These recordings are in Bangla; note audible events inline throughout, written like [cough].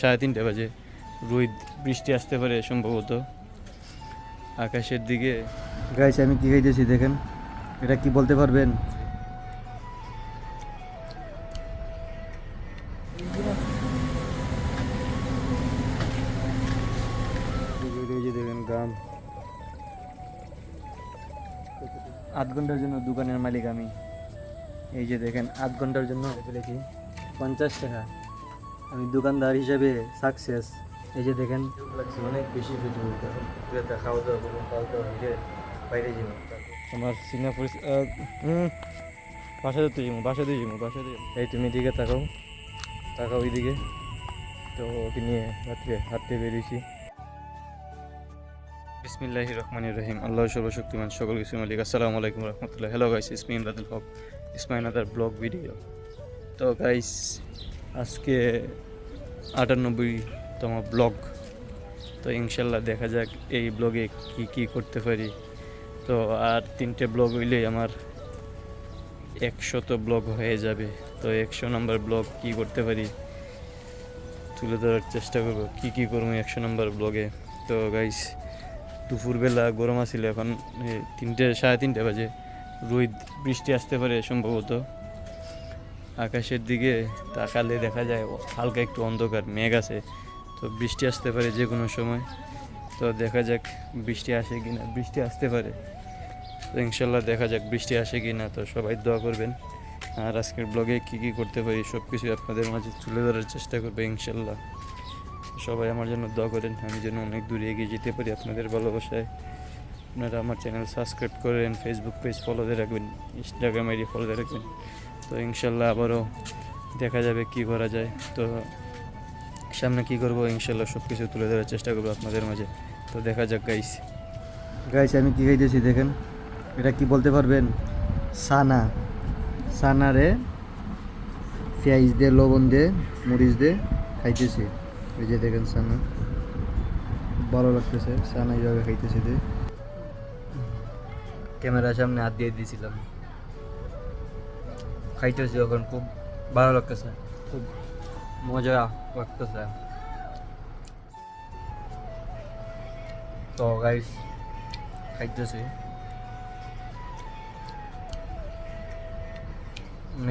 সাড়ে তিনটে বাজে। রোদ বৃষ্টি আসতে পারে সম্ভবত। আকাশের দিকে গাইস আমি কি খাইতেছি দেখেন? এটা কি বলতে পারবেন? দেখেন আধ ঘণ্টার জন্য দোকানের মালিক আমি। এই যে দেখেন, আধ ঘণ্টার জন্য ফেলেছি পঞ্চাশ টাকা। আমি দোকানদার হিসাবে সাকসেস এই যে দেখেন। লাগছে অনেক বেশি খেতে খাওয়া দাওয়া করুন খাওয়া দাওয়া বাইরে যাব। আমার সিঙ্গাপুর বাসা দিতে যাব বাসা দিয়ে যাব বাসা দিয়ে এই তুমি এদিকে তাকাও তাকাও ওইদিকে। তো ওকে নিয়ে রাত্রে হাঁটতে বেরিয়েছি। বিসমিল্লাহ রহমান রহিম। আল্লাহ সর্বশক্তিমান সকল কিছু মালিক। আসসালামু আলাইকুম রহমতুল্লাহ। Hello guys it's me Imradul Haque it's my another blog video তো গাইস আজকে আটানব্বইতম ব্লগ। তো ইনশাল্লাহ দেখা যাক এই ব্লগে কি কি করতে পারি। তো আর তিনটে ব্লগ হইলেই আমার একশত ব্লগ হয়ে যাবে। তো একশো নম্বর ব্লগ কি করতে পারি তুলে ধরার চেষ্টা করব। কি কি করব একশো নম্বর ব্লগে। তো গাইস দুপুরবেলা গরম আসছিল এখন তিনটে, সাড়ে তিনটে বাজে। রোদ, বৃষ্টি আসতে পারে সম্ভবত। আকাশের দিকে তাকালে দেখা যায় হালকা একটু অন্ধকার, মেঘ আছে। তো বৃষ্টি আসতে পারে যে কোনো সময়। তো দেখা যাক বৃষ্টি আসে কি না বৃষ্টি আসতে পারে। তো ইনশাল্লাহ দেখা যাক বৃষ্টি আসে কি না তো সবাই দোয়া করবেন। আর আজকের ব্লগে কী কী করতে পারি সব কিছু আপনাদের মাঝে তুলে ধরার চেষ্টা করবে ইনশাল্লাহ। সবাই আমার জন্য দোয়া করেন। আমি যেন অনেক দূরে এগিয়ে যেতে পারি আপনাদের ভালোবাসায়। আপনারা আমার চ্যানেল সাবস্ক্রাইব করেন ফেসবুক পেজ ফলো দিয়ে রাখবেন ইনস্টাগ্রাম আইডি ফলো দিয়ে রাখবেন। তো ইনশাল্লাহ আবারও দেখা যাবে কি করা যায়। তো সামনে কি করব ইনশাল্লাহ সব কিছু তুলে ধরার চেষ্টা করব আপনাদের মাঝে। তো দেখা যাক গাইস গাইস আমি কী খাইতেছি দেখেন? এটা কি বলতে পারবেন? সানা। সানারে পেঁয়াজ দিয়ে লবণ দিয়ে মরিচ দিয়ে খাইতেছি। এই যে দেখেন সানা। ভালো লাগতেছে। সানা এইভাবে খাইতেছি ক্যামেরার সামনে হাত দিয়ে দিয়েছিলাম খাইতেছি এখন খুব ভালো লাগতেছে। খুব মজা লাগতেছে। তো গাইস খাইতেছি।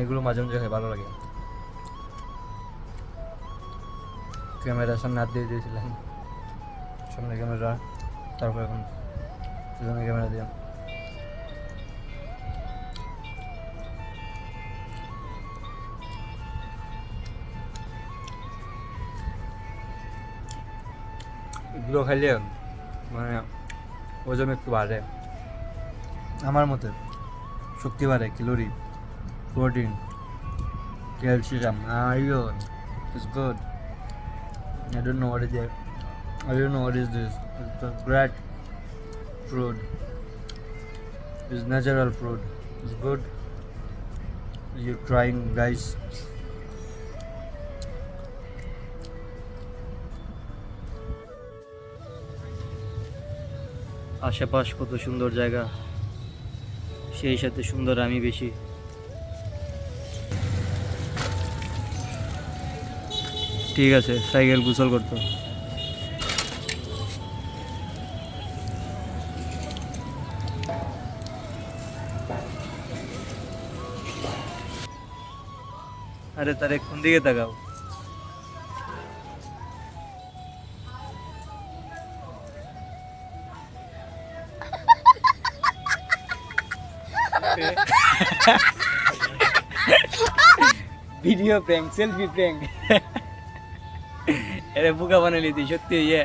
এগুলো মাঝে মাঝে খাই, ভালো লাগে। ক্যামেরার সামনে হাত দিয়ে দিয়েছিলাম। সামনে ক্যামেরা, তারপর এখন ক্যামেরা দিলাম এগুলো খাইলে মানে ওজন একটু বাড়ে আমার মতে শক্তি বাড়ে calorie protein calcium iron is good I don't know what is that. I don't know what is this. It's a great fruit. It's natural fruit. It's good. You're trying, guys. আশেপাশ কত সুন্দর জায়গা। সেই সাথে সুন্দর আমি বেশি। ঠিক আছে, সাইকেল গুছল করতো আরে তার কোন দিকে তাকাও? ভিডিও প্র্যাঙ্ক সেলফি প্র্যাঙ্ক এরে বুকা বানালি তুই সত্যি ইয়ে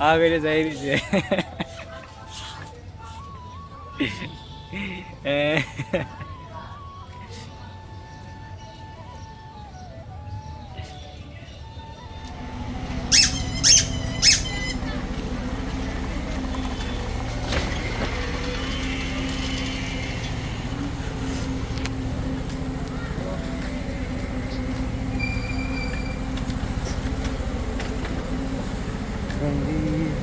আ বেড়ে যাই দিছে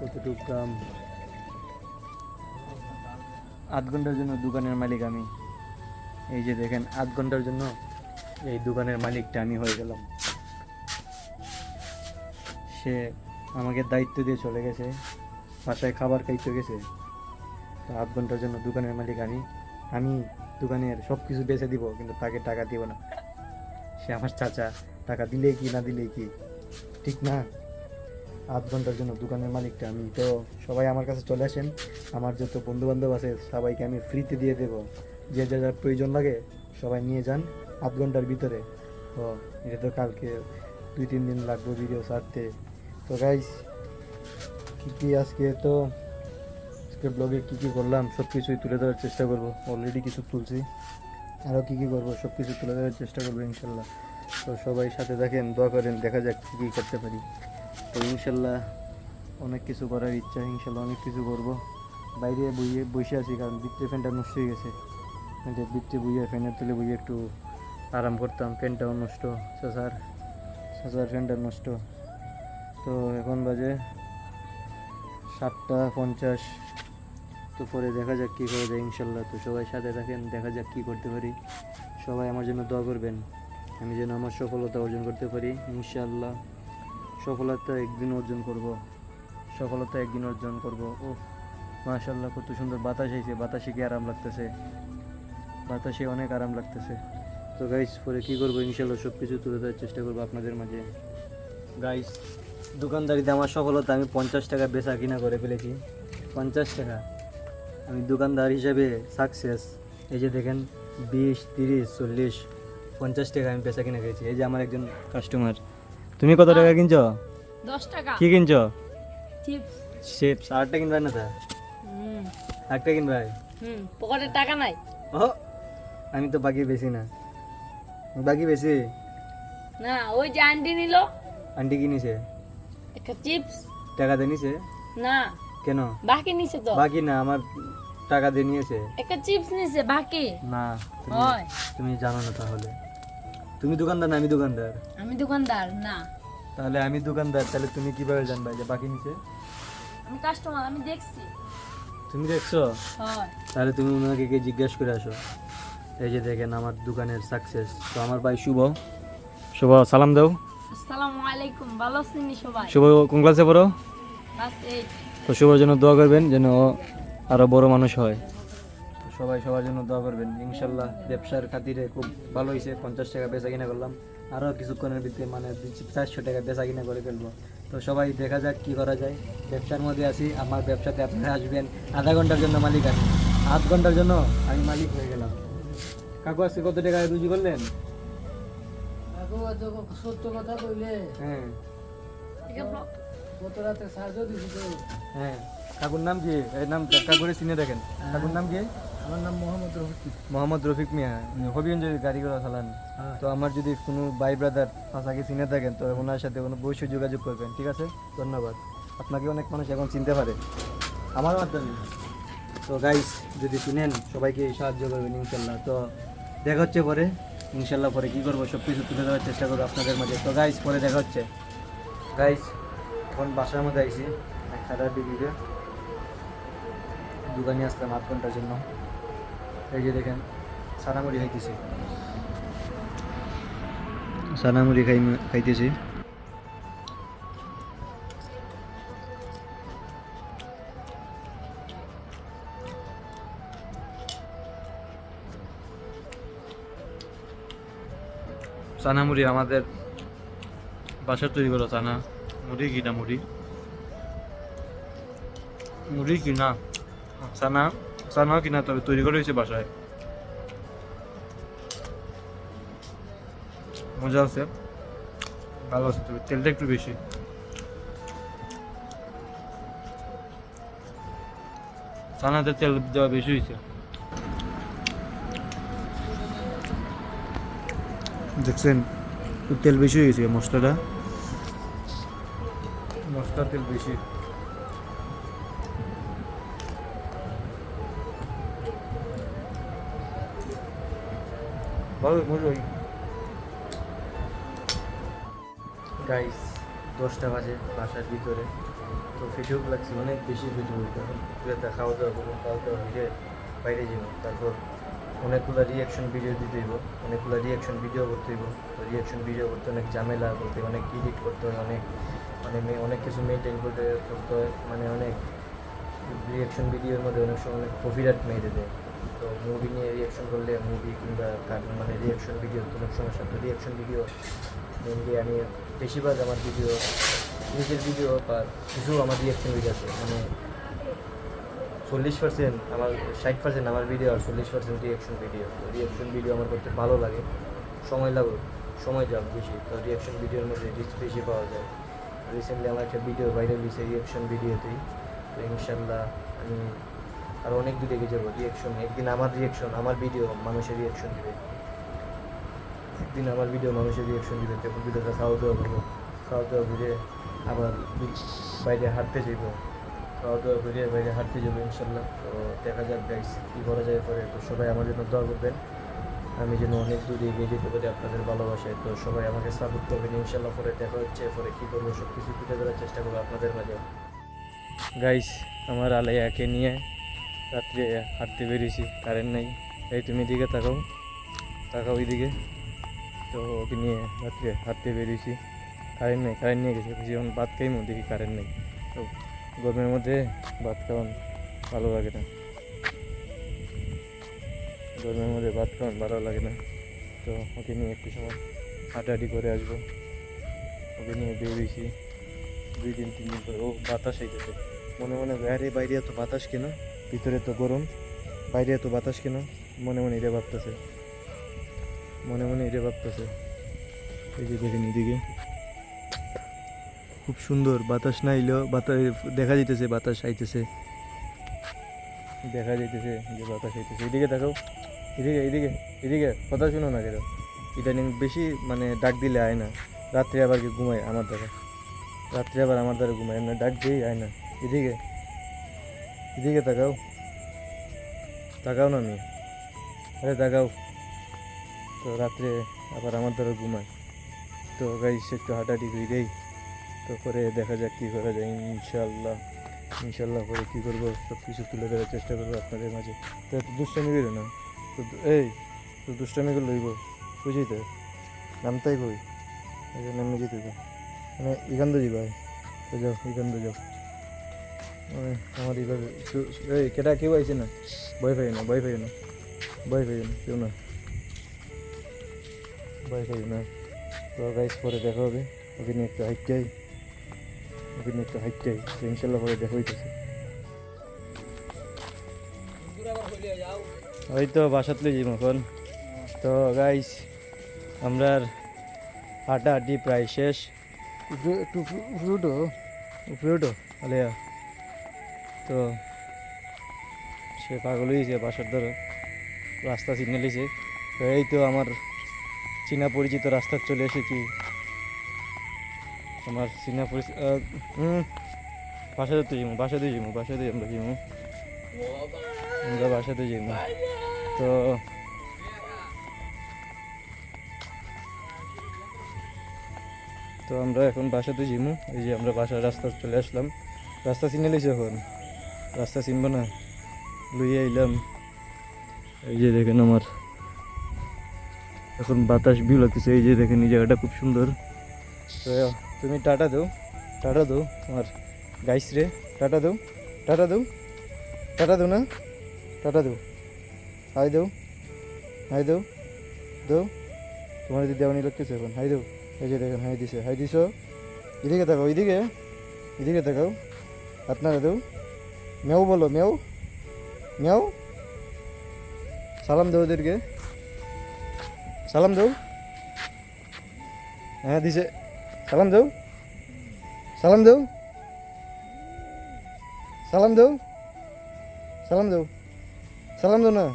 কতটুকু গ্রাম আধ ঘণ্টার জন্য দোকানের মালিক আমি। এই যে দেখেন, আধ ঘণ্টার জন্য এই দোকানের মালিকটা আমি হয়ে গেলাম। সে আমাকে দায়িত্ব দিয়ে চলে গেছে, বাসায় খাবার খাইতে গেছে। তো আধ ঘণ্টার জন্য দোকানের মালিক আমি আমি দোকানের সব কিছু বেচে দিব, কিন্তু তাকে টাকা দিব না। সে আমার চাচা, টাকা দিলে কি, না দিলে কি? ঠিক না? আধ ঘণ্টার জন্য দোকানের মালিকটা, আমি তো সবাই আমার কাছে চলে আসেন। আমার যত বন্ধু বান্ধব আছে, সবাইকে আমি ফ্রিতে দিয়ে দেবো। যে যা যা প্রয়োজন লাগে, সবাই নিয়ে যান আধ ঘণ্টার ভিতরে। তো এটা তো কালকে দুই, তিন দিন লাগবে ভিডিও ছাড়তে। তো গাইস কী কী আজকে তো, আজকে ব্লগে কী কী করলাম সব কিছুই তুলে ধরার চেষ্টা করব। অলরেডি কিছু তুলছি। আরও কী কী করব সব কিছু তুলে ধরার চেষ্টা করব, ইনশাল্লাহ। তো সবাই সাথে দেখেন দোয়া করেন, দেখা যাক কী কী করতে পারি। তো ইনশাল্লাহ অনেক কিছু করার ইচ্ছা, ইনশাল্লাহ অনেক কিছু করব। বাইরে বইয়ে, বসে আছি কারণ ভিতরে ফ্যানটা নষ্ট হয়ে গেছে। যে ভিতরে বইয়ে, ফ্যানের তুলে বইয়ে একটু আরাম করতাম, ফ্যানটাও নষ্ট সাসার সাসার ফ্যানটা নষ্ট। তো এখন বাজে সাতটা পঞ্চাশ। তো পরে দেখা যাক কী করা যায় ইনশাল্লাহ। তো সবাই সাথে থাকেন, দেখা যাক কী করতে পারি। সবাই আমার জন্য দোয়া করবেন। আমি যেন আমার সফলতা অর্জন করতে পারি, ইনশাল্লাহ। সফলতা একদিন অর্জন করব। সফলতা একদিন অর্জন করব। ও মাশাল্লাহ কত সুন্দর বাতাস আইছে। বাতাসে কি আরাম লাগতেছে? বাতাসে অনেক আরাম লাগতেছে। তো গাইস পরে কী করব? ইনশাল্লাহ সব কিছু তুলে দেওয়ার চেষ্টা করব আপনাদের মাঝে। গাইস দোকানদারিতে আমার সফলতা, আমি পঞ্চাশ টাকা বেচা কিনা করে ফেলেছি। পঞ্চাশ টাকা। আমি দোকানদার হিসাবে সাকসেস এই যে দেখেন, বিশ, তিরিশ, চল্লিশ, পঞ্চাশ টাকা আমি বেচা কিনা খেয়েছি। এই যে আমার একজন কাস্টমার তুমি কত টাকা কিনছো? দশ টাকা। কি কিনছো? চিপস। শেপস আটটা কিনবে না তা? একটা কিনবে হুম পকেটে টাকা নাই। ও আমি তো বাকি বেশি না। বাকি বেশি? না ওই যে আন্টি নিল। আন্টি কিনেছে একটা চিপস। টাকা দিয়ে নিছে? না। কেন? বাকি নিছে তো। বাকি না আমার টাকা দিয়ে নিয়েছে। একটা চিপস নিছে বাকি। না তুমি জানো না তাহলে। তুমি দোকানদার না আমি দোকানদার? আমি দোকানদার না। তাহলে আমি দোকানদার তাহলে তুমি কীভাবে জানবা যে বাকি নিছে আমি কাস্টমার আমি দেখছি। তুমি দেখছ? হয়। তাহলে তুমি ওনাকে গিয়ে জিজ্ঞেস করে আসো। এই যে দেখেন আমার দোকানের সাকসেস তো আমার ভাই শুভ। শুভ সালাম দাও। আসসালামু আলাইকুম ভালো আছেন সবাই? শুভ কোন ক্লাসে পড়ো? বাস এই তো শুভর জন্য দোয়া করবেন যেন ও আরও বড় মানুষ হয়। সবাই সবার জন্য দোয়া করবেন। ইনশাল্লাহ ব্যবসার খাতিরে খুব ভালো হয়েছে পঞ্চাশ টাকা বেচা কিনা করলাম। আরও কিছুক্ষণের ভিতরে মানে চারশো টাকা বেচা কিনা করে ফেলব। তো সবাই দেখা যাক কি করা যায়। ব্যবসার মধ্যে আছি আমার ব্যবসাতে আপনারা আসবেন। আধা ঘণ্টার জন্য মালিক আমি। আধ ঘণ্টার জন্য আমি মালিক হয়ে গেলাম। কাকু আজকে কত টাকা রুজি করলেন? সত্য কথা কইলে। হ্যাঁ। গত রাতে সাহায্য দিছি হ্যাঁ। কাকুর নাম কি? এই নাম কাকুরে চিনে দেখেন। কাকুর নাম কি? আমার নাম মোহাম্মদ রফিক মোহাম্মদ রফিক মিয়া হবিগঞ্জ গাড়ি ঘোড়া চালান হ্যাঁ। তো আমার যদি কোনো ভাই ব্রাদার পাশাকে চিনে থাকেন তো ওনার সাথে কোনো বসে যোগাযোগ করবেন ঠিক আছে? ধন্যবাদ। আপনাকে অনেক মানুষ এখন চিনতে পারে। আমার মাধ্যমে তো গাইস যদি চিনেন সবাইকে সাহায্য করবেন ইনশাল্লাহ। তো দেখা হচ্ছে পরে। ইনশাল্লাহ পরে কী করব সব কিছু তুলে দেওয়ার চেষ্টা করব আপনাদের মাঝে। তো গাইস পরে দেখা হচ্ছে। গাইস এখন বাসার মধ্যে আইছি। খারাপ দিকে দোকানে আসলাম আধ ঘণ্টার জন্য। এই যে দেখেন সানামুড়ি খাইতেছি। সানামুড়ি খাই খাইতেছি। চানা মুড়ি আমাদের বাসার তৈরি করা চানা মুড়ি কিনা মুড়ি? মুড়ি কিনা? চানা চানাও কিনা তবে তৈরি করে হয়েছে বাসায়। মজা আছে। ভালো আছে তবে তেলটা একটু বেশি। চানাতে তেল দেওয়া বেশি হয়েছে। দেখছেন? তেল বেশি হয়েছে মশলাটা। মশলার তেল বেশি। ভালো মজা হয় গাইস দশটা বাজে বাসার ভিতরে। তো ভিডিও লাগছে, অনেক বেশি ভিডিও দুটা খাওয়া দাওয়া করব খাওয়া দাওয়া ভিডিও বাইরে যাব তারপর অনেকগুলো রিয়াকশন ভিডিও দিতে হইব, অনেকগুলো রিয়াকশন ভিডিও করতে হইব। তো রিয়াকশন ভিডিও করতে অনেক ঝামেলা করতে অনেক এডিট করতে হয়, অনেক মানে অনেক কিছু মেনটেন করতে করতে হয় মানে অনেক রিয়াকশন ভিডিওর মধ্যে অনেক সময় অনেক কপিরাইট মেরে দেয়। মুভি নিয়ে রিয়াকশন করলে মুভি কিংবা কার্টুন মানে রিয়াকশন ভিডিও অনেক সমস্যা তো রিয়াকশন ভিডিও মেনলি আমি বেশিরভাগ আমার ভিডিও নিজের ভিডিও বা কিছু আমার রিয়াকশন ভিডিও আছে। মানে চল্লিশ পার্সেন্ট আমার, ষাট পার্সেন্ট আমার ভিডিও আর চল্লিশ percent reaction video reaction video আমার করতে ভালো লাগে। সময় লাগুক সময় যাক বেশি। তো রিয়াকশন ভিডিওর মধ্যে রিচ বেশি পাওয়া যায়। রিসেন্টলি আমার একটা ভিডিও ভাইরাল হয়েছে রিয়াকশন ভিডিওতেই তো ইনশাল্লাহ আমি আরও অনেক দূরে এগিয়ে যাব রিয়াকশন একদিন আমার রিয়াকশন আমার ভিডিও মানুষের রিয়াকশন দিবে। একদিন আমার ভিডিও মানুষের রিয়াকশন দিবে, তখন ভিডিওটা খাওয়া দাওয়া করব। খাওয়া দাওয়া করে আবার বাইরে হাঁটতে যাইবো। খাওয়া দাওয়া করে বাইরে হাঁটতে যাব, ইনশাল্লাহ। তো দেখা যাক গাইস কী করা যায় পরে। তো সবাই আমার জন্য দোয়া করবেন। আমি যেন অনেক দূরে এগিয়ে যেতে পারি আপনাদের ভালোবাসায়। তো সবাই আমাকে সাপোর্ট করবেন, ইনশাল্লাহ পরে দেখা হচ্ছে, পরে কী করব সব কিছু তুলে ধরার চেষ্টা করব আপনাদের মাঝে। গাইস আমার আলাইয়াকে নিয়ে রাত্রে হাঁটতে বেরিয়েছি কারেন্ট নেই। এই তুমি এদিকে তাকাও তাকাও ওইদিকে তো ওকে নিয়ে রাত্রে হাঁটতে বেরিয়েছি। কারেন্ট নেই কারেন্ট নিয়ে গেছে। যখন ভাত খাইমো, দেখি কারেন্ট নেই। তো গরমের মধ্যে ভাত খাওয়ান ভালো লাগে না। গরমের মধ্যে ভাত খাওয়ান ভালো লাগে না। তো ওকে নিয়ে একটু সময় হাঁটাহাঁটি করে আসব। ওকে নিয়ে বেরিয়েছি। দুই দিন, তিন দিন পরে। ও বাতাস আইতেছে মনে মনে বাইরে বাইরে এত বাতাস কেন? ভিতরে তো গরম, বাইরে এত বাতাস কেন? মনে মনে এটা ভাবতেছে। মনে মনে এটা ভাবতেছে। এই যে দেখেন এদিকে। খুব সুন্দর, বাতাস না এলেও বাতাস, দেখা যাইতেছে, বাতাস আইতেছে। দেখা যাইতেছে যে বাতাস আইতেছে। এদিকে দেখাও। এদিকে এদিকে এদিকে, কথা শুনো না কেন? ইদানিং বেশি মানে ডাক দিলে আয় না। রাত্রে আবার কি ঘুমায়? আমার দ্বারা। রাত্রে আবার আমার দ্বারা ঘুমায় এমনি ডাক দিই আয় না। এদিকে। এদিকে তাকাও। তাকাও না আমি আরে তাকাও। তো রাত্রে আবার আমার দ্বারা ঘুমায়। তো গাইস একটু হাঁটাহাঁটি করি দেই। তো পরে দেখা যাক কী করা যায় ইনশাল্লাহ ইনশাল্লাহ পরে কী করব সব কিছু তুলে ধরার চেষ্টা করব আপনাদের মাঝে। তো এত দুষ্টামি করো না। তো এই, তো দুষ্টামি করে লইব বুঝি তো। নামতাই কই? যে নামে যেতে তো মানে এখান দিয়ে যাই তো যাও, এখান দিয়ে যাও। আমার এইভাবে এই কেটা কেউ আইছে না? ভয় পাই না ভয় পাই না? ভয় পাই না কেউ না? ভয় পাই না? তো গাইস পরে দেখা হবে ওকে নিয়ে একটু হাইটাই ওকে নিয়ে একটু হাইটাই তো ইনশাল্লাহ পরে দেখা হইতেছে ওই তো বাসাতলে যাই এখন তো গাইস আমরা হাঁটাহাঁটি প্রায় শেষ। একটু ফ্রুটও উপরে ওঠো আলিয়া। তো সে পাগল হয়েছে বাসার ধরো। রাস্তা চিনে লিছে তো এই তো আমার চীনা পরিচিত রাস্তা চলে এসেছি। আমার চীনা পরিচিত বাসাতে তো যাব বাসাতে যাব বাসাতে আমরা যাব আমরা বাসাতে যাব। তো তো আমরা এখন বাসাতে যাব। এই যে আমরা বাসার রাস্তা চলে আসলাম। রাস্তা চিনে লিছি এখন। রাস্তা চিনব না, লইয়ে আইলাম। এই যে দেখেন আমার, এখন বাতাস বিউ লাগতেছে এই যে দেখেন এই জায়গাটা খুব সুন্দর। তুমি টাটা দাও টাটা দাও আমার গাইস রে, টাটা দাও টাটা দাও টাটা দাও না, টাটা দাও। হাই দাও হাই দাও দাও। তোমার যদি দেওয়ানি লাগতেছে এখন, হাই দাও। এই যে দেখেন, হাই দিছে, হাই দিছ। এদিকে তাকাও, এদিকে এদিকে তাকাও। আপনারা দাও। মেও বলো মেও মেও সালাম দাও ওদেরকে। সালাম দাও। হ্যাঁ দিছে। সালাম দাও। সালাম দাও। সালাম দাও। সালাম দাও। সালাম দাও না।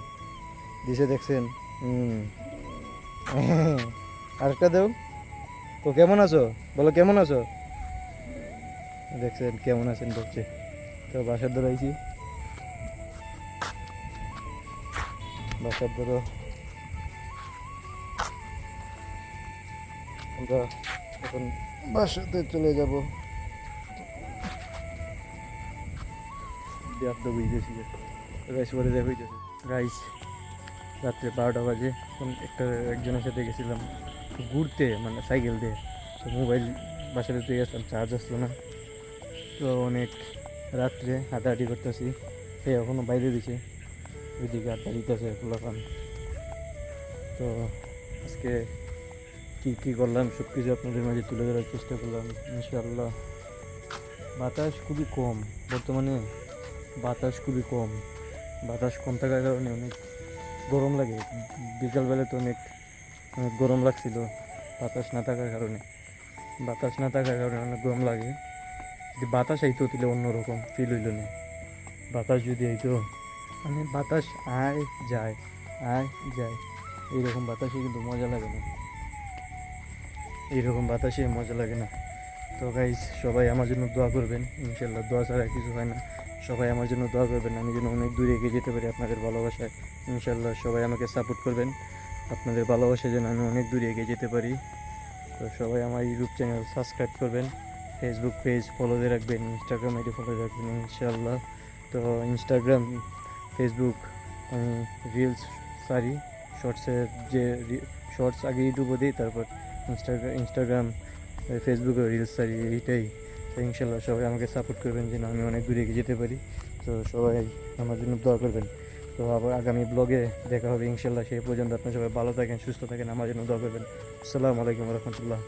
দিছে দেখছেন। হুম। [laughs] আরেকটা দাও। তো কেমন আছো? বলো, কেমন আছো? দেখছেন, কেমন আছেন বলছে। তো বাসার ধরে আইছি। বাসার ধরো আমরা এখন বাসাতে চলে যাব। দেখ তো বুঝতেছি গাইস পরে দেখ হইতেছে। গাইস রাত্রে বারোটা বাজে একটা একজনের সাথে গেছিলাম ঘুরতে মানে সাইকেল দিয়ে। তো মোবাইল বাসাতে গেছিলাম চার্জ আসলো না। তো অনেক রাত্রে হাঁটাহাঁটি করতেছি, সে এখনও বাইরে দিছে। ওইদিকে আড্ডা দিতেছে ফুলাফান তো আজকে কী কী করলাম? সব কিছু আপনাদের মাঝে তুলে ধরার চেষ্টা করলাম, ইনশাআল্লাহ। বাতাস খুবই কম। বর্তমানে বাতাস খুবই কম। বাতাস কম থাকার কারণে অনেক গরম লাগে। বিকালবেলা তো অনেক অনেক গরম লাগছিল। বাতাস না থাকার কারণে। বাতাস না থাকার কারণে অনেক গরম লাগে। যদি বাতাস আইতো, তাহলে অন্যরকম ফিল হইল না। বাতাস যদি আইতো মানে বাতাস আয় যায় আয় যায়। এইরকম বাতাসে কিন্তু মজা লাগে না। এইরকম বাতাসে মজা লাগে না। তো গাইজ সবাই আমার জন্য দোয়া করবেন। ইনশাল্লাহ দোয়া ছাড়া কিছু হয় না। সবাই আমার জন্য দোয়া করবেন। আমি যেন অনেক দূরে এগিয়ে যেতে পারি আপনাদের ভালোবাসায়। ইনশাল্লাহ সবাই আমাকে সাপোর্ট করবেন। আপনাদের ভালোবাসায় যেন আমি অনেক দূরে এগিয়ে যেতে পারি। তো সবাই আমার ইউটিউব চ্যানেল সাবস্ক্রাইব করবেন। ফেসবুক পেজ ফলো দিয়ে রাখবেন ইনস্টাগ্রাম আইডি ফলো রাখবেন ইনশাল্লাহ তো ইনস্টাগ্রাম ফেসবুক আমি রিলস সারি শর্টসের যে শর্টস আগে ইউটিউবে দিই, তারপর ইনস্টাগ্রাম ইনস্টাগ্রাম ফেসবুকে রিলস সারি এইটাই। তো ইনশাল্লাহ সবাই আমাকে সাপোর্ট করবেন যেন আমি অনেক দূরে এগিয়ে যেতে পারি। তো সবাই আমার জন্য দোয়া করবেন। তো আবার আগামী ব্লগে দেখা হবে ইনশাল্লাহ সেই পর্যন্ত আপনার সবাই ভালো থাকেন, সুস্থ থাকেন, আমার জন্য দোয়া করবেন। আসসালামু আলাইকুম রহমতুল্লাহ।